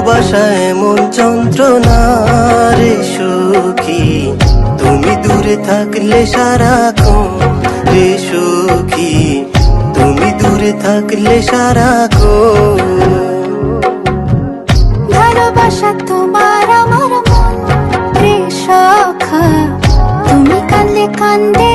ভালোবাসা এমন যন্ত্রণা রে সুখী। তুমি দূরে থাকলে সারাক্ষণ রে সুখী। তুমি দূরে থাকলে সারাক্ষণ। ভালোবাসা তোমার আমার মন রে সখা। তুমি কান্দে কান্দে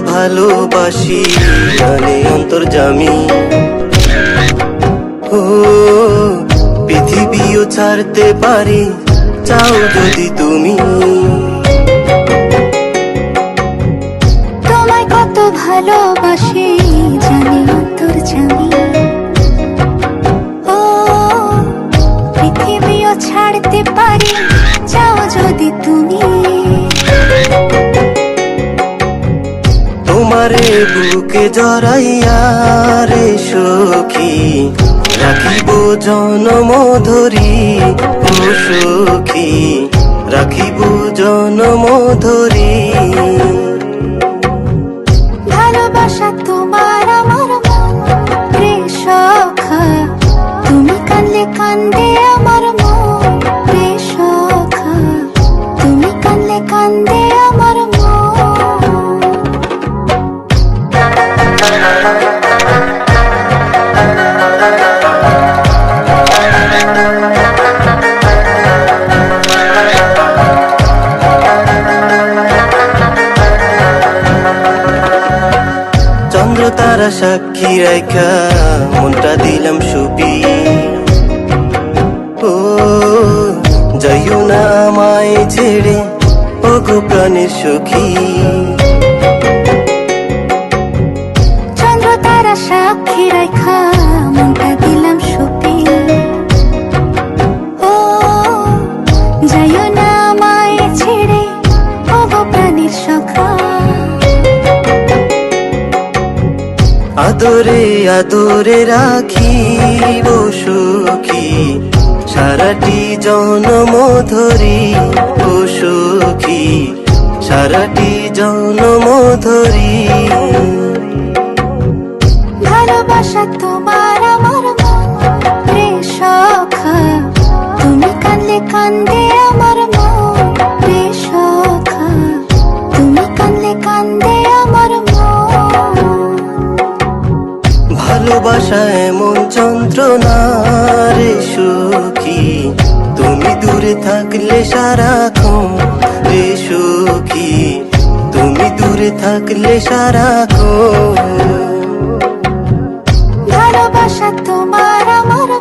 ভালোবাসি জানে অন্তর্জামি। ও, পৃথিবীও ছাড়তে পারি, চাও যদি তুমি। তোমায় কত ভালোবাসি জানি অন্তর জানি ও, পৃথিবীও ছাড়তে পারি, চাও যদি তুমি। বুকে জড়াইয়া রে সখী রাখিব জনম ধরি ও সখী রাখিব জনম ধরি তারা সাক্ষী রেখা মনটা দিলাম সুপি। সাক্ষী রেখা মনটা দিলাম সুপি ও, যাইও না আমায় ছেড়ে ও গো প্রাণীর সখা। আদরে আদরে রাখিব সখী, সারাটি জনম ধরি ও সখী, সারাটি জনম ধরি ভালোবাসা মন যন্ত্রণারে সুখী। তুমি দূরে থাকলে সারাক্ষণ রে সুখী। তুমি দূরে থাকলে সারাক্ষণ। ভালোবাসা তোমার আমার